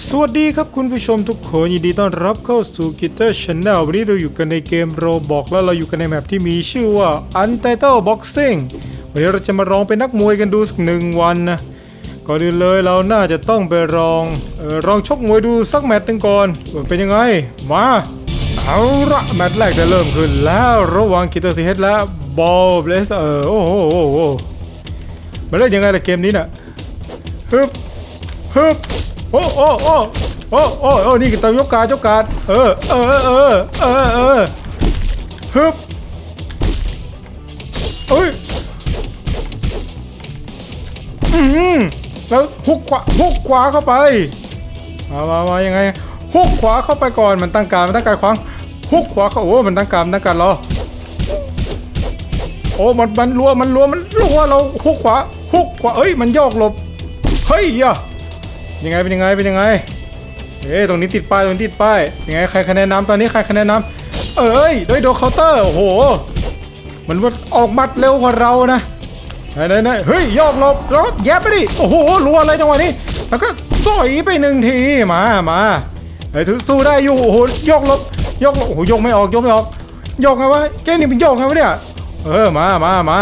สวัสดีครับคุณผู้ชมทุกคนยินดีต้อนรับเข้าสู่กิตเตอร์ช n แนลวันนี้เราอยู่กันในเกมโรบอกแล้วเราอยู่กันในแมปที่มีชื่อว่า Untitled Boxing วันนี้เราจะมาลองเป็นนักมวยกันดูสักหนึ่งวันนะก่อนอื่นเลยเราน่าจะต้องไปลองเออลองชกมวยดูสักแมตช์หนึ่งก่อนว่าเป็นยังไง มาเอาละแมตช์แรกจะเริ่มขึ้นแล้วระหว่างกิตเตอร์ซีเฮดและบอลเบสเออโอ้โหโอ้โหมาเล่นยังไงล่ะเกมนี้น่ะฮึบฮึบ โอ้โอ้โอ้โอ้โอ้โอ้นี่คือตัวยกการยกการเออเออเออเออเออฮึบเอ้ยอืมแล้วหุกขวาหุกขวาเข้าไปมามามายังไงหุกขวาเข้าไปก่อนมันตั้งการมันตั้งการขวางหุกขวาเข้าโอ้มันตั้งการมันตั้งการรอโอ้มันมันรัวมันรัวมันรัวเราหุกขวาหุกขวาเอ้ยมันโยกหลบเฮ้ยอย่า ยังไงเป็นยังไงเป็นยังไงเอ้ยตรงนี้ติดป้ายตรงนี้ติดป้ายยังไงใครคะแนนน้ำตอนนี้ใครคะแนนน้ำเอ้ยโดยโดเคาน์เตอร์โอ้โหมันว่าออกมัดเร็วกว่าเรานะไหนไหนเฮ้ยยอกหลบแล้วก็แยบไปดิโอ้โหรัวอะไรจังหวะนี้ แล้วก็ต่อยไปหนึ่งทีมามาเฮ้ยสู้ได้อยู่โอ้โหยอกหลบยอกลบโอ้โหยกไม่ออกยกไม่ออกยกไงวะเกมนี้เป็นยกไงวะเนี่ยเออมามามา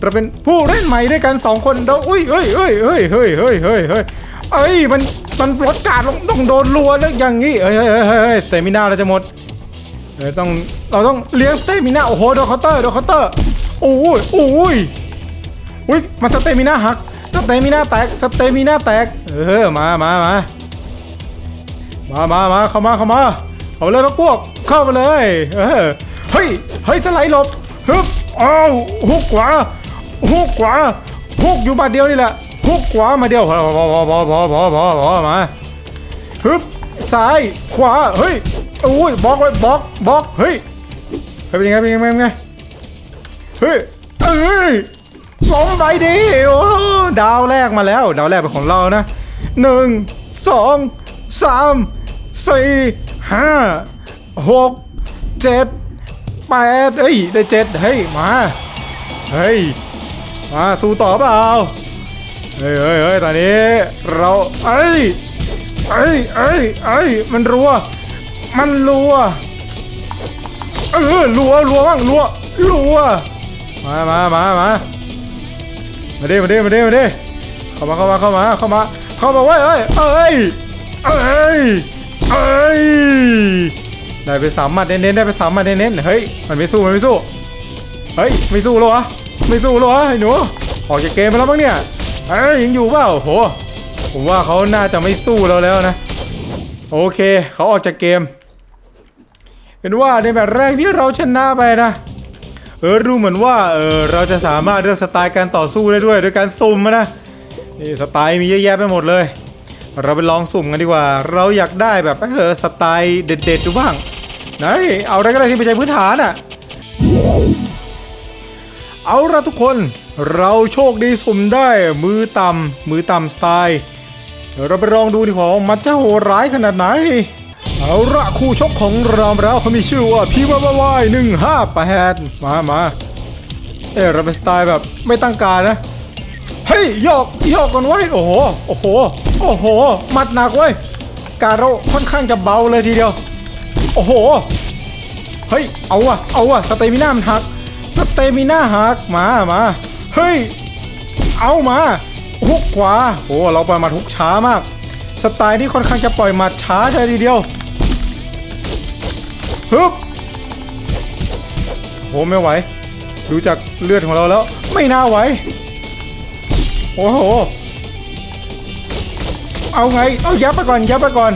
เราเป็นผู้เล่นใหม่ด้วยกันสองคนเราอุ้ยเฮ้ยเฮ้ยเฮ้ยเฮ้ยเฮ้ยเฮ้ย เอ้ยมันมันลดการลงต้องโดนรัวแล้วอย่างงี้เอ้ยเฮ้ยเฮ้ยเฮ้ยสเตมินาเราจะหมดเอ้ยต้องเราต้องเลี้ยงสเตมินาโอ้โหโดนเคาน์เตอร์โดนเคาน์เตอร์โอ้ยโอ้ยอุ้ยมันสเตมินาหักสเตมินาแตกสเตมินาแตกเออมามามามามามาเข้ามาเข้ามาเอาเลยพวกพวกเข้ามาเลยเออเฮ้ยเฮ้ยสไลด์หลบฮึบอ้าวฮุกขวาฮุกขวาฮุกอยู่บาทเดียวนี่แหละ ฮุกขวามาเดียวพอพอพอพอพอพอพอพอมาฮึบซ้ายขวาเฮ้ยโอ้ยบล็อกไว้บล็อกบล็อกเฮ้ยเฮ้ยเป็นยังไงเป็นยังไงเป็นยังไงเฮ้ยเอ้ยสมไปดีโอ้ดาวแรกมาแล้ว ดาวแรกเป็นของเรานะหนึ่งสองสามสี่ห้าหกเจ็ดแปดเฮ้ยได้เจ็ดเฮ้ยมาเฮ้ยมาสู้ต่อเปล่า เฮ้ยเฮ้ยเฮ้ยตอนนี้เราเอ้ยเอ้ยเอ้ยเอ้ยมันรัว มันรัว เออรัวรัวบ้างรัวรัว มามามามามาดิมาดิมาดิมาดิเข้ามาเข้ามาเข้ามาเข้ามาเข้ามาเว้ยเอ้ยเอ้ยเอ้ยเอ้ยได้ไปสามหมัดเน้นๆได้ไปสามหมัดเน้นๆเฮ้ยมันไม่สู้มันไม่สู้เฮ้ยไม่สู้แล้วะไม่สู้แล้ววะไอ้หนูออกจากเกมไปแล้วมั้งเนี่ย เอ้ยยังอยู่เปล่าโห ผมว่าเขาน่าจะไม่สู้เราแล้วนะ โอเคเขาออกจากเกม เป็นว่าในแบบแรกที่เราชนะไปนะ เออดูเหมือนว่าเออเราจะสามารถเลือกสไตล์การต่อสู้ได้ด้วยโดยการสุ่มนะนี่สไตล์มีเยอะแยะไปหมดเลย เราไปลองสุ่มกันดีกว่า เราอยากได้แบบเออสไตล์เด็ดๆดูบ้างไหนเอาอะไรก็ได้ที่ไม่ใช่พื้นฐานอะเอาละทุกคน เราโชคดีสุ่มได้มือต่ำมือต่ำสไตล์เดี๋ยวเราไปลองดูดีกว่าว่ามันจะโหดร้ายขนาดไหน เอาละคู่ชกของเราแล้วเขามีชื่อว่าพีวาวายหนึ่งห้าแปดมามาเออเราเป็นสไตล์แบบไม่ตั้งการนะ เฮ้ยโยกโยกกันไว้โอ้โหโอ้โหโอ้โหมัดหนักเว้ยการเราค่อนข้างจะเบาเลยทีเดียว โอ้โหเฮ้ยเอาอะเอาอะสเตมิน่ามันหักสเตมิน่าหักมามา เฮ้ย เอามาฮุกขวาโอ้เราปล่อยมัดฮุกช้ามาก สไตล์ที่ค่อนข้างจะปล่อยมัดช้าใช่ทีเดียวฮึบโอ้ไม่ไหว ดูจากเลือดของเราแล้ว ไม่น่าไหว โอ้โห เอาไง เอายับไปก่อน ยับไปก่อน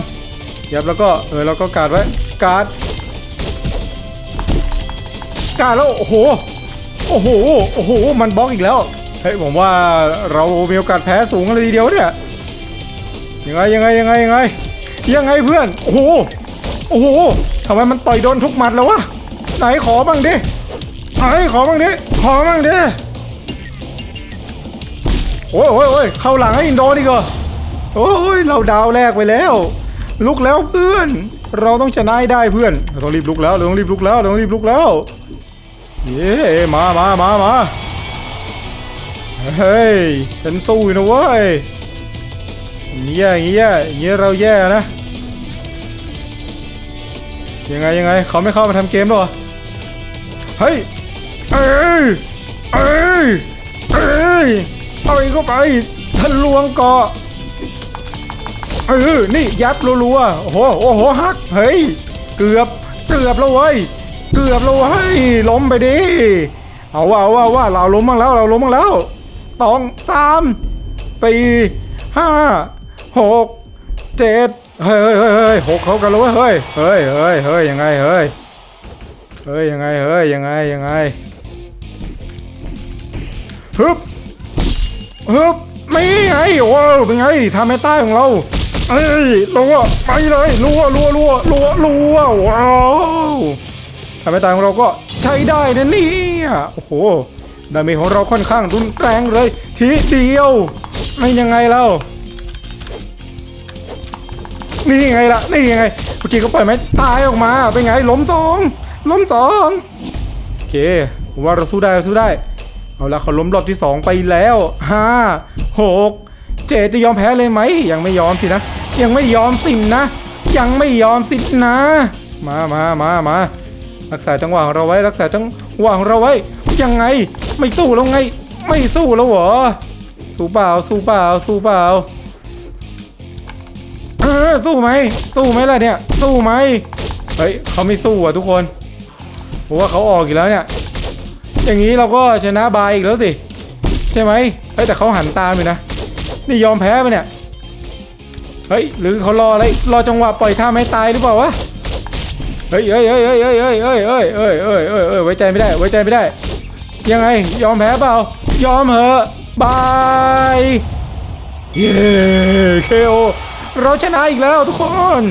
ยับแล้วก็เออแล้วก็การดไว้ การดการดแล้ว โอ้โห โอ้โห โอ้โห มันบล็อกอีกแล้ว เฮ้ย ผมว่าเรามีโอกาสแพ้สูงเลยทีเดียวเนี่ย ยังไง ยังไง ยังไง ยังไง ยังไงเพื่อน โอ้โห โอ้โหทำไมมันต่อยโดนทุกหมัดแล้ววะ ไหนขอบ้างดิ ไหนขอบ้างดิ ขอบ้างดิ โอ้ยโอ้ยโอ้ยเข้าหลังให้อินโดนีกเหรอโอ้ย เราดาวแรกไปแล้ว ลุกแล้วเพื่อน เราต้องชนะได้เพื่อน เราต้องรีบลุกแล้ว เราต้องรีบลุกแล้ว เราต้องรีบลุกแล้ว เย้มามามามาเฮ้ยฉันสู้นะเว้ยอย่างเงี้ยอย่างเงี้ยอย่างเงี้ยเราแย่นะ ยังไงยังไงเขาไม่เข้ามาทำเกมหรอ เฮ้ย เอ้ย เอ้ย เอ้ย เอาอีกเข้าไปทะลวงเกาะเออ นี่ยับรัวๆโอ้โห โอ้โหฮัก เฮ้ย เกือบ เกือบแล้วเว้ย เกือบแล้วเว้ยล้มไปดิ เอาว่าเอาว่าว่าเราล้มบ้างแล้วเราล้มบ้างแล้วสองสามสี่ห้าหกเจ็ดเฮ้ยเฮ้ยเฮ้ยเฮ้ยหกเขากันแล้วเว้ยเฮ้ยเฮ้ยเฮ้ยเฮ้ยยังไงเฮ้ยเฮ้ยยังไงเฮ้ยยังไงยังไงฮึบฮึบไม่ไงโอ้เป็นไงทำให้ใต้ของเราเอ้ยรัวไปเลยรัวรัวรัวรัวรัวว้าว ทำให้ใต้ของเราก็ใช้ได้นะเนี่ยโอ้โหดาเมจของเราค่อนข้างรุนแรงเลย ทีเดียว ไม่ยังไงเล่านี่ยังไงล่ะ นี่ยังไง เมื่อกี้ก็ปล่อยไม้ตายออกมา เป็นไง ล้มสองล้มสองโอเคผมว่าเราสู้ได้เราสู้ได้ เอาละเขาล้มรอบที่สองไปแล้วห้าหกเจจะยอมแพ้เลยไหม ยังไม่ยอมสินะ ยังไม่ยอมสินะยังไม่ยอมสินะมามามามา รักษาจังหวะของเราไว้ รักษาจังหวะของเราไว้ ยังไง ไม่สู้แล้วไง ไม่สู้แล้วเหรอ สู้เปล่า สู้เปล่า สู้เปล่าเออสู้ไหม สู้ไหมล่ะเนี่ย สู้ไหม เฮ้ยเขาไม่สู้อะทุกคนผมว่าเขาออกอีกแล้วเนี่ย อย่างนี้เราก็ชนะบายอีกแล้วสิ ใช่ไหมเฮ้ยแต่เขาหันตามอยู่นะ นี่ยอมแพ้ไปเนี่ย เฮ้ยหรือเขารออะไร รอจังหวะปล่อยท่าไม่ตายหรือเปล่าวะ เฮ้ยเฮ้ยเฮ้ยเฮ้ยเฮ้ยเฮ้ยเฮ้ยเฮ้ยเฮ้ยเฮ้ยเฮ้ยเฮ้ยไว้ใจไม่ได้ไว้ใจไม่ได้ ยังไงยอมแพ้เปล่ายอมเหอะบายเย้เคโอเราชนะอีกแล้วทุกคน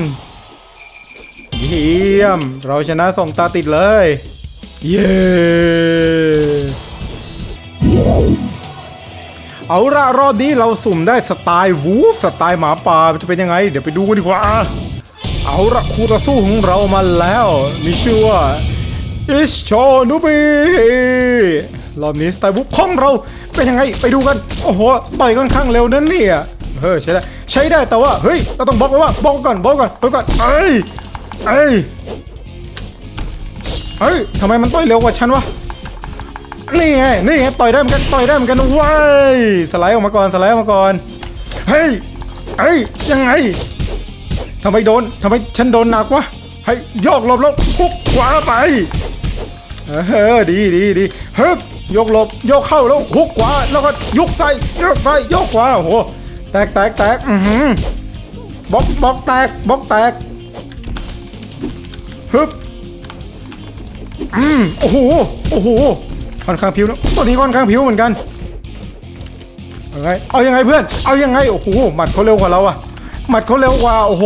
เยี่ยม เราชนะส่งตาติดเลย เย้เอาละรอบนี้เราสุ่มได้สไตล์วูฟสไตล์หมาป่าจะเป็นยังไง เดี๋ยวไปดูกันดีกว่า เอาละคู่ต่อสู้ของเรามาแล้วมีชื่อว่าอิชโชนุบีรอบนี้สไตล์วูฟของเราเป็นยังไงไปดูกัน โอ้โหต่อยค่อนข้างเร็วนั่นเนี่ยเฮ้ยใช้ได้ใช้ได้แต่ว่าเฮ้ยเราต้องบล็อกไว้ว่าบล็อกก่อนบล็อกก่อนบล็อกก่อนเอ้ยเอ้ยเฮ้ยทำไมมันต่อยเร็วกว่าฉันวะนี่ไงนี่ไงต่อยได้เหมือนกันต่อยได้เหมือนกันเว้ยสไลด์ออกมาก่อนสไลด์ออกมาก่อนเฮ้ยเฮ้ยยังไง ทำไมโดนทำไมฉันโดนหนักวะให้ยกหลบแล้วคุกขวาไปเออดีดีดีเฮ้ยยกหลบยกเข้าแล้วคุกขวาแล้วก็ยุกใส่ยกไปยกขวาโอ้โหแตกแตกแตกอือหือบล็อกบล็อกแตกบล็อกแตกฮึบอืมโอ้โหโอ้โหค่อนข้างผิวนะตัวนี้ค่อนข้างผิวเหมือนกันเอาไงเอายังไงเพื่อน เอายังไงโอ้โหหมัดเขาเร็วกว่าเราอะ หมัดเขาเร็วกว่า โอ้โห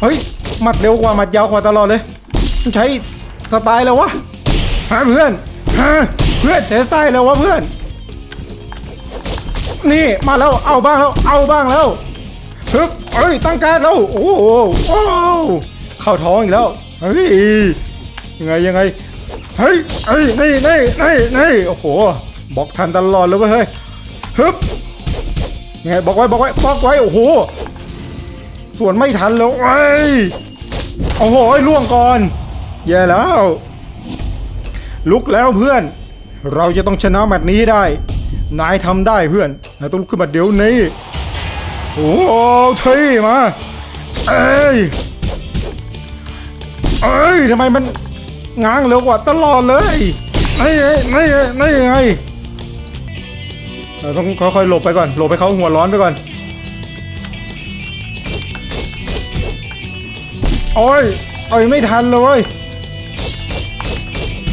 เฮ้ย หมัดเร็วกว่า หมัดยาวกว่าตลอดเลยมันใช้สไตล์แล้ววะฮะเพื่อนฮะเพื่อนใช้สไตล์แล้ววะเพื่อน นี่มาแล้ว เอาบ้างแล้ว เอาบ้างแล้วฮึบเอ้ย ตั้งการแล้ว โอ้โหโอ้เข้าท้องอีกแล้ว เฮ้ย ยังไงยังไง เฮ้ยเฮ้ยนี่นี่นี่นี่โอ้โห บอกทันตลอดเลยเว้ย เฮ้ยฮึบ ยังไงบอกไว้บอกไว้บอกไว้โอ้โหส่วนไม่ทันแล้วเว้ยโอ้โหล่วงก่อนแย่แล้ว ลุกแล้วเพื่อน เราจะต้องชนะแมตช์นี้ได้ นายทำได้เพื่อนนายต้องลุกขึ้นมาเดี๋ยวนี้โอ้โหเท่มาเอ้ยเอ้ยทำไมมันง้างเร็วกว่าตลอดเลยนี่ไงนี่ไงนี่ไง เราต้องค่อยๆหลบไปก่อนหลบไปเขาหัวร้อนไปก่อน โอ้ยเอ้ยไม่ทันเลย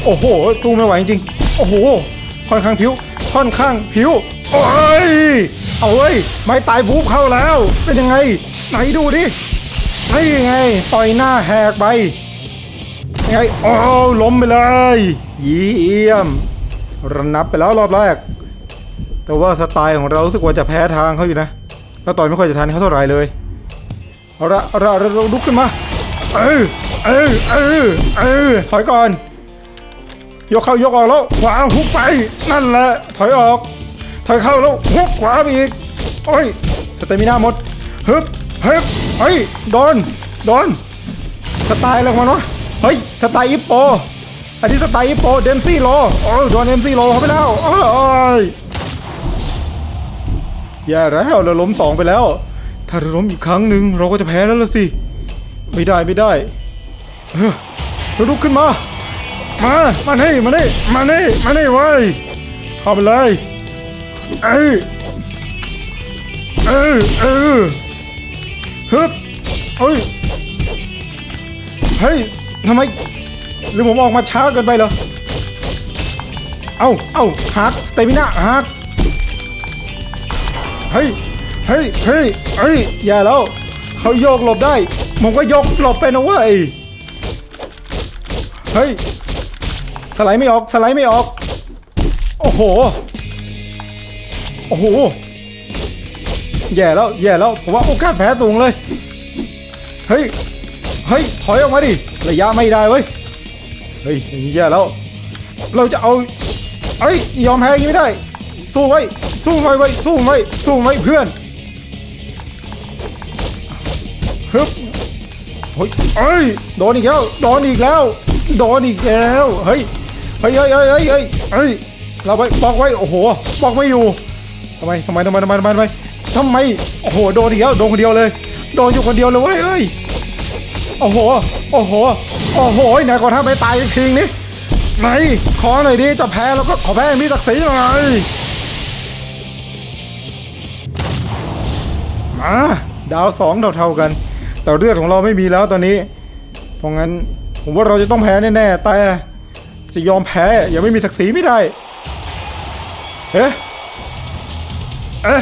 โอ้โหตู้ไม่ไหวจริงๆโอ้โหค่อนข้างผิว ค่อนข้างผิว โอ้ยเอาเว้ยไม่ตายฟูบเข้าแล้ว เป็นยังไง ไหนดูดินี่ไงต่อยหน้าแหกไปยังไงโอ้ล้มไปเลย เยี่ยมระนับไปแล้วรอบแรก แต่ว่าสไตล์ของเรารู้สึกว่าจะแพ้ทางเขาอยู่นะแล้วต่อยไม่ค่อยจะทันเขาเท่าไหร่เลยเอาละเอาละเราเราลุกขึ้นมาเออเออเออเออถอยก่อน ยกเข้ายกออกแล้วขวาหุกไปนั่นแหละถอยออก ถอยเข้าแล้วฮุกขวาไปอีกโอ้ยสเตมิน่าหมดฮึบฮึบเฮ้ยโดนโดนสไตล์อะไรของมันวะเฮ้ยสไตล์อิปโปอันนี้สไตล์อิปโปเดมซี่โลโอ้ยโดนเดมซี่โลเข้าไปแล้วโอ้ย แย่แล้วเราล้มสองไปแล้ว ถ้าเราล้มอีกครั้งหนึ่งเราก็จะแพ้แล้วละสิ ไม่ได้ไม่ได้เออเราลุกขึ้นมา มา มานี่มานี่มานี่มานี่เว้ยเข้าไปเลยเอ้ยเออเออฮึบเฮ้ยเฮ้ยทำไมหรือผมออกมาช้าเกินไปเหรอ เอาเอาฮักสเตมิน่าฮัก เฮ้ยเฮ้ยเฮ้ยเฮ้ยอย่าแล้วเขาโยกหลบได้ผมก็โยกหลบไปนะเว้ยเฮ้ยสไลด์ไม่ออกสไลด์ไม่ออกโอ้โหโอ้โหแย่แล้วแย่แล้วผมว่าโอกาสแพ้สูงเลยเฮ้ยเฮ้ยถอยออกมาดิระยะไม่ได้เว้ยเฮ้ยอย่างนี้แย่แล้วเราจะเอาเฮ้ยยอมแพ้ย่างไม่ได้ สู้ไว้ สู้ไว้ไว้ สู้ไว้ สู้ไว้เพื่อนฮึบเฮ้ยเอ้ย โดนอีกแล้ว โดนอีกแล้ว โดนอีกแล้ว เฮ้ย เฮ้ยเฮ้ยเฮ้ยเฮ้ยเฮ้ย เราไปบอกไว้ โอ้โหบอกไม่อยู่ทำไมทำไมทำไมทำไมทำไมทำไมทำไม โอ้โห โดนอีกแล้ว โดนคนเดียวเลย โดนอยู่คนเดียวเลยเว้ยเฮ้ย โอ้โห โอ้โห โอ้โหไหนขอท่าไปตายอีกทีนี่ไหนขอหน่อยดิ จะแพ้แล้วก็ขอแพ้มีศักดิ์ศรีหน่อย มาดาวสองเท่าๆกัน แต่เลือดของเราไม่มีแล้วตอนนี้ เพราะงั้นผมว่าเราจะต้องแพ้แน่ๆแต่จะยอมแพ้อย่าไม่มีศักดิ์ศรีไม่ได้เอ๊ะเอ๊ะ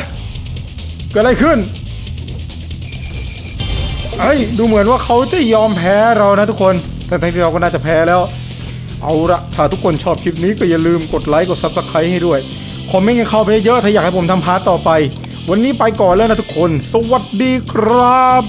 เกิดอะไรขึ้นเอ้ยดูเหมือนว่าเขาจะยอมแพ้เรานะทุกคนแต่ทั้งที่เราก็น่าจะแพ้แล้ว เอาละถ้าทุกคนชอบคลิปนี้ก็อย่าลืมกดไลค์กด Subscribe ให้ด้วยคอมเมนต์กันเข้าไปเยอะๆถ้าอยากให้ผมทำพาร์ทต่อไป วันนี้ไปก่อนแล้วนะทุกคน สวัสดีครับ